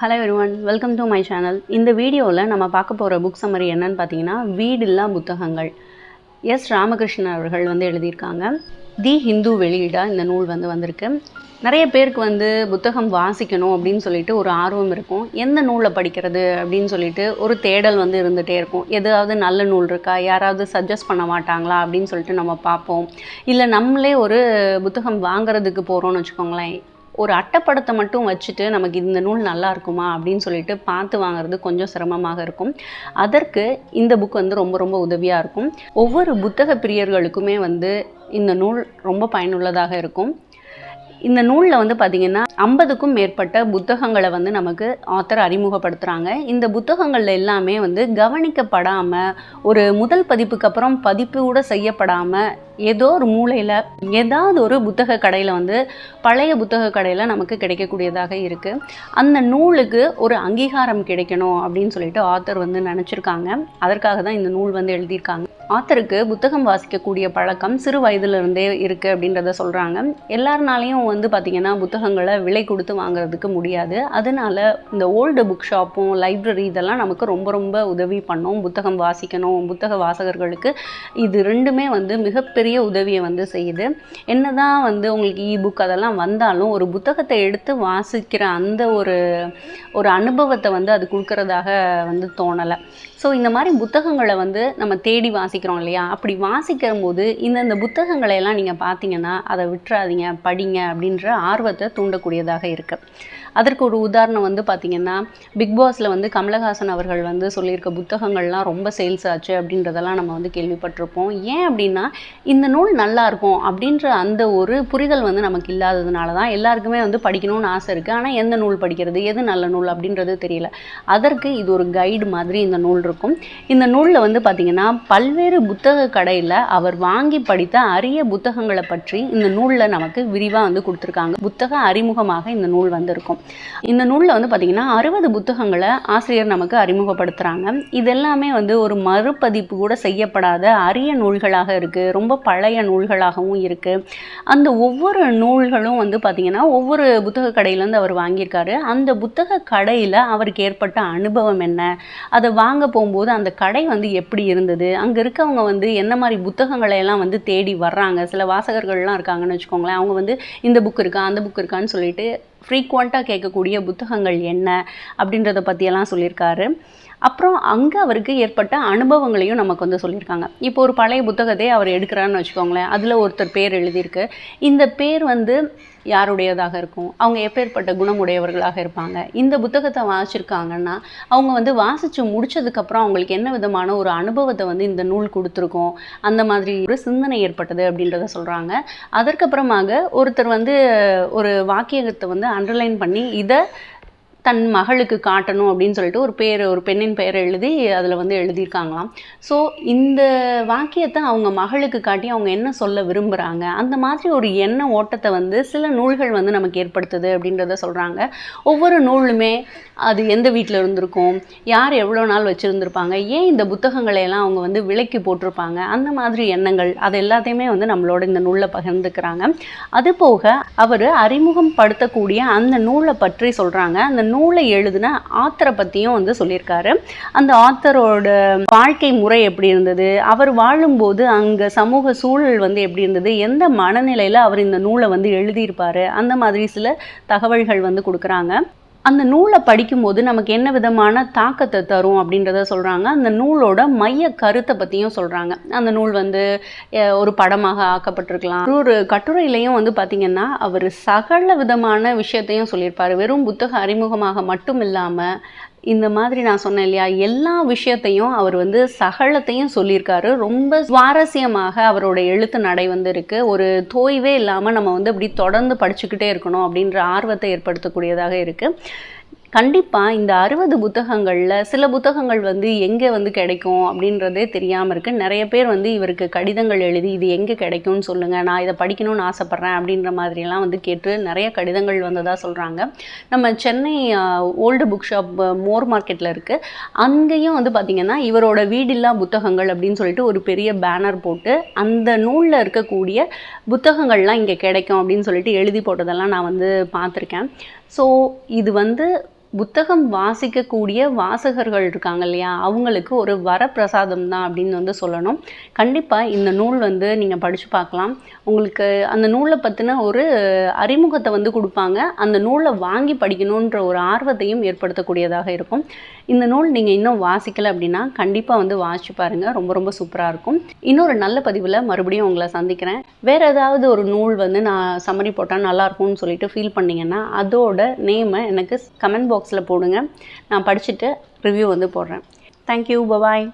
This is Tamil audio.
Hello everyone welcome to my channel இந்த வீடியோவில் நம்ம பார்க்க போகிற புக் சம்மரி என்னன்னு பார்த்தீங்கன்னா வீடில்லா புத்தகங்கள். எஸ் ராமகிருஷ்ணன் அவர்கள் வந்து எழுதியிருக்காங்க. தி ஹிந்து வெளியீடாக இந்த நூல் வந்து வந்திருக்கு. நிறைய பேருக்கு வந்து புத்தகம் வாசிக்கணும் அப்படின்னு சொல்லிட்டு ஒரு ஆர்வம் இருக்கும். எந்த நூலை படிக்கிறது அப்படின்னு சொல்லிட்டு ஒரு தேடல் வந்து இருந்துகிட்டே இருக்கும். எதாவது நல்ல நூல் இருக்கா? யாராவது சஜஸ்ட் பண்ண மாட்டாங்களா? அப்படின்னு சொல்லிட்டு நம்ம பார்ப்போம். இல்லை நம்மளே ஒரு புத்தகம் வாங்குறதுக்கு போகிறோம்னு வச்சுக்கோங்களேன். ஒரு அட்டைப்படத்தை மட்டும் வச்சுட்டு நமக்கு இந்த நூல் நல்லா இருக்குமா அப்படின்னு சொல்லிட்டு பார்த்து வாங்குறது கொஞ்சம் சிரமமாக இருக்கும். அதற்கு இந்த புக் வந்து ரொம்ப ரொம்ப உதவியாக இருக்கும். ஒவ்வொரு புத்தக பிரியர்களுக்குமே வந்து இந்த நூல் ரொம்ப பயனுள்ளதாக இருக்கும். இந்த நூலில் வந்து பார்த்திங்கன்னா ஐம்பதுக்கும் மேற்பட்ட புத்தகங்களை வந்து நமக்கு ஆத்தர் அறிமுகப்படுத்துகிறாங்க இந்த புத்தகங்களில் எல்லாமே வந்து கவனிக்கப்படாமல் ஒரு முதல் பதிப்புக்கு அப்புறம் பதிப்பு கூட செய்யப்படாமல் ஏதோ ஒரு மூலையில் ஏதாவது ஒரு புத்தக கடையில் வந்து பழைய புத்தக கடையில் நமக்கு கிடைக்கக்கூடியதாக இருக்குது அந்த நூலுக்கு ஒரு அங்கீகாரம் கிடைக்கணும் அப்படின்னு சொல்லிட்டு ஆத்தர் வந்து நினச்சிருக்காங்க. அதற்காக தான் இந்த நூல் வந்து எழுதியிருக்காங்க. ஆத்தருக்கு புத்தகம் வாசிக்கக்கூடிய பழக்கம் சிறு வயதிலிருந்தே இருக்குது அப்படின்றத சொல்கிறாங்க எல்லாருனாலையும் வந்து பார்த்திங்கன்னா புத்தகங்களை விலை கொடுத்து வாங்குறதுக்கு முடியாது. அதனால இந்த ஓல்டு புக் ஷாப்பும் லைப்ரரி இதெல்லாம் நமக்கு ரொம்ப ரொம்ப உதவி பண்ணும். புத்தகம் வாசிக்கணும். புத்தக வாசகர்களுக்கு இது ரெண்டுமே வந்து மிகப்பெரிய உதவியை வந்து செய்யுது. என்னதான் வந்து உங்களுக்கு இ புக் அதெல்லாம் வந்தாலும் ஒரு புத்தகத்தை எடுத்து வாசிக்கிற அந்த ஒரு ஒரு அனுபவத்தை வந்து அது கொடுக்கறதாக வந்து தோணலை. ஸோ இந்த மாதிரி புத்தகங்களை வந்து நம்ம தேடி வாசிக்கிறோம் இல்லையா? அப்படி வாசிக்கும் போது இந்தந்த புத்தகங்களை எல்லாம் நீங்கள் பார்த்தீங்கன்னா அதை விட்டுறாதீங்க படிங்க அப்படின்ற ஆர்வத்தை தூண்டக்கூடியதாக இருக்குது அதற்கு ஒரு உதாரணம் வந்து பார்த்திங்கன்னா பிக் பாஸில் வந்து கமலஹாசன் அவர்கள் வந்து சொல்லியிருக்க புத்தகங்கள்லாம் ரொம்ப சேல்ஸ் ஆச்சு அப்படின்றதெல்லாம் நம்ம வந்து கேள்விப்பட்டிருப்போம். ஏன் அப்படின்னா இந்த நூல் நல்லா இருக்கும் அப்படின்ற அந்த ஒரு புரிதல் வந்து நமக்கு இல்லாததுனால தான் எல்லாருக்குமே வந்து படிக்கணும்னு ஆசை இருக்குது ஆனால் எந்த நூல் படிக்கிறது எது நல்ல நூல் அப்படின்றது தெரியல. அதற்கு இது ஒரு கைடு மாதிரி இந்த நூல் இருக்கும். இந்த நூலில் வந்து பார்த்திங்கன்னா பல்வேறு புத்தக கடையில் அவர் வாங்கி படித்த அரிய புத்தகங்களை பற்றி இந்த நூலில் நமக்கு விரிவாக வந்து கொடுத்துருக்காங்க. புத்தக அறிமுகமாக இந்த நூல் வந்து இருக்கும் இந்த நூலில் வந்து பார்த்திங்கன்னா அறுபது புத்தகங்களை ஆசிரியர் நமக்கு அறிமுகப்படுத்துகிறாங்க இது எல்லாமே வந்து ஒரு மறுபதிப்பு கூட செய்யப்படாத அரிய நூல்களாக இருக்குது ரொம்ப பழைய நூல்களாகவும் இருக்குது அந்த ஒவ்வொரு நூல்களும் வந்து பார்த்திங்கன்னா ஒவ்வொரு புத்தக கடையிலேருந்து அவர் வாங்கியிருக்காரு. அந்த புத்தக கடையில் அவருக்கு ஏற்பட்ட அனுபவம் என்ன? அதை வாங்க போகும்போது அந்த கடை வந்து எப்படி இருந்தது? அங்கே இருக்கவங்க வந்து என்ன மாதிரி புத்தகங்களை எல்லாம் வந்து தேடி வர்றாங்க? சில வாசகர்கள்லாம் இருக்காங்கன்னு வச்சுக்கோங்களேன். அவங்க வந்து இந்த புக் இருக்கா அந்த புக் இருக்கான்னு சொல்லிட்டு ஃப்ரீக்வெண்ட்டாக கேட்கக்கூடிய புத்தகங்கள் என்ன அப்படின்றத பற்றியெல்லாம் சொல்லியிருக்காரு. அப்புறம் அங்கே அவருக்கு ஏற்பட்ட அனுபவங்களையும் நமக்கு வந்து சொல்லியிருக்காங்க. இப்போ ஒரு பழைய புத்தகத்தை அவர் எடுக்கிறான்னு வச்சுக்கோங்களேன். அதில் ஒருத்தர் பேர் எழுதியிருக்கு. இந்த பேர் வந்து யாருடையதாக இருக்கும்? அவங்க எப்பேற்பட்ட குணமுடையவர்களாக இருப்பாங்க? இந்த புத்தகத்தை வாசிச்சிருக்காங்கன்னா அவங்க வந்து வாசித்து முடிச்சதுக்கப்புறம் அவங்களுக்கு என்ன விதமான ஒரு அனுபவத்தை வந்து இந்த நூல் கொடுத்துருக்கோம்? அந்த மாதிரி ஒரு சிந்தனை ஏற்பட்டது அப்படின்றத சொல்கிறாங்க அதற்கப்புறமாக ஒருத்தர் வந்து ஒரு வாக்கியத்தை வந்து அண்டர்லைன் பண்ணி இதை தன் மகளுக்கு காட்டணும் அப்படின்னு சொல்லிட்டு ஒரு பேர் ஒரு பெண்ணின் பெயரை எழுதி அதில் வந்து எழுதியிருக்காங்களாம். ஸோ இந்த வாக்கியத்தை அவங்க மகளுக்கு காட்டி அவங்க என்ன சொல்ல விரும்புகிறாங்க அந்த மாதிரி ஒரு எண்ண ஓட்டத்தை வந்து சில நூல்கள் வந்து நமக்கு ஏற்படுத்துது அப்படின்றத சொல்கிறாங்க ஒவ்வொரு நூலுமே அது எந்த வீட்டில் இருந்திருக்கும்? யார் எவ்வளோ நாள் வச்சுருந்துருப்பாங்க? ஏன் இந்த புத்தகங்களை எல்லாம் அவங்க வந்து விலைக்கு போட்டிருப்பாங்க? அந்த மாதிரி எண்ணங்கள் அது எல்லாத்தையுமே வந்து நம்மளோட இந்த நூலில் பகிர்ந்துக்கிறாங்க. அது போக அவர் அறிமுகம் படுத்தக்கூடிய அந்த நூலை பற்றி சொல்கிறாங்க அந்த நூல் நூலை எழுதின ஆத்தரை பற்றியும் வந்து சொல்லியிருக்காரு. அந்த ஆத்தரோட வாழ்க்கை முறை எப்படி இருந்தது? அவர் வாழும்போது அங்கே சமூக சூழல் வந்து எப்படி இருந்தது? எந்த மனநிலையில் அவர் இந்த நூலை வந்து எழுதியிருப்பார்? அந்த மாதிரி சில தகவல்கள் வந்து கொடுக்குறாங்க. அந்த நூலை படிக்கும்போது நமக்கு என்ன விதமான தாக்கத்தை தரும் அப்படின்றத சொல்கிறாங்க அந்த நூலோட மைய கருத்தை பற்றியும் சொல்கிறாங்க அந்த நூல் வந்து ஒரு படமாக ஆக்கப்பட்டிருக்கலாம். ஒரு கட்டுரையிலையும் வந்து பார்த்திங்கன்னா அவர் சகல விதமான விஷயத்தையும் சொல்லியிருப்பார். வெறும் புத்தக அறிமுகமாக மட்டும் இல்லாமல் இந்த மாதிரி நான் சொன்னேன் இல்லையா எல்லா விஷயத்தையும் அவர் வந்து சகலத்தையும் சொல்லியிருக்காரு. ரொம்ப சுவாரஸ்யமாக அவரோட எழுத்து நடை வந்துருக்கு ஒரு தோய்வே இல்லாமல் நம்ம வந்து இப்படி தொடர்ந்து படிச்சுக்கிட்டே இருக்கணும் அப்படின்ற ஆர்வத்தை ஏற்படுத்தக்கூடியதாக இருக்குது கண்டிப்பாக இந்த அறுபது புத்தகங்களில் சில புத்தகங்கள் வந்து எங்கே வந்து கிடைக்கும் அப்படின்றதே தெரியாமல் இருக்குது நிறைய பேர் வந்து இவருக்கு கடிதங்கள் எழுதி இது எங்கே கிடைக்கும்னு சொல்லுங்கள் நான் இதை படிக்கணும்னு ஆசைப்பட்றேன் அப்படின்ற மாதிரியெல்லாம் வந்து கேட்டு நிறைய கடிதங்கள் வந்ததாக சொல்கிறாங்க நம்ம Chennai old book shop Moore மார்க்கெட்டில் இருக்குது அங்கேயும் வந்து பார்த்திங்கன்னா இவரோட வீடில்லா புத்தகங்கள் அப்படின்னு சொல்லிட்டு ஒரு பெரிய பேனர் போட்டு அந்த நூலில் இருக்கக்கூடிய புத்தகங்கள்லாம் இங்கே கிடைக்கும் அப்படின்னு சொல்லிட்டு எழுதி போட்டதெல்லாம் நான் வந்து பார்த்துருக்கேன். ஸோ இது வந்து புத்தகம் வாசிக்கக்கூடிய வாசகர்கள் இருக்காங்க இல்லையா? அவங்களுக்கு ஒரு வரப்பிரசாதம் தான் அப்படின்னு வந்து சொல்லணும். கண்டிப்பாக இந்த நூல் வந்து நீங்கள் படித்து பார்க்கலாம். உங்களுக்கு அந்த நூலை பற்றின ஒரு அறிமுகத்தை வந்து கொடுப்பாங்க. அந்த நூலை வாங்கி படிக்கணுன்ற ஒரு ஆர்வத்தையும் ஏற்படுத்தக்கூடியதாக இருக்கும். இந்த நூல் நீங்கள் இன்னும் வாசிக்கலை அப்படின்னா கண்டிப்பாக வந்து வாசிச்சு பாருங்கள் ரொம்ப ரொம்ப சூப்பராக இருக்கும். இன்னொரு நல்ல பதிவில் மறுபடியும் உங்களை சந்திக்கிறேன். வேறு ஏதாவது ஒரு நூல் வந்து நான் சம்மரி போட்டால் நல்லாயிருக்கும்னு சொல்லிட்டு ஃபீல் பண்ணீங்கன்னா அதோட நேமை எனக்கு கமெண்ட் பாக்ஸ் பாக்ஸில் போடுங்க. நான் படிச்சுட்டு ரிவ்யூ வந்து போடுறேன். Thank you bye bye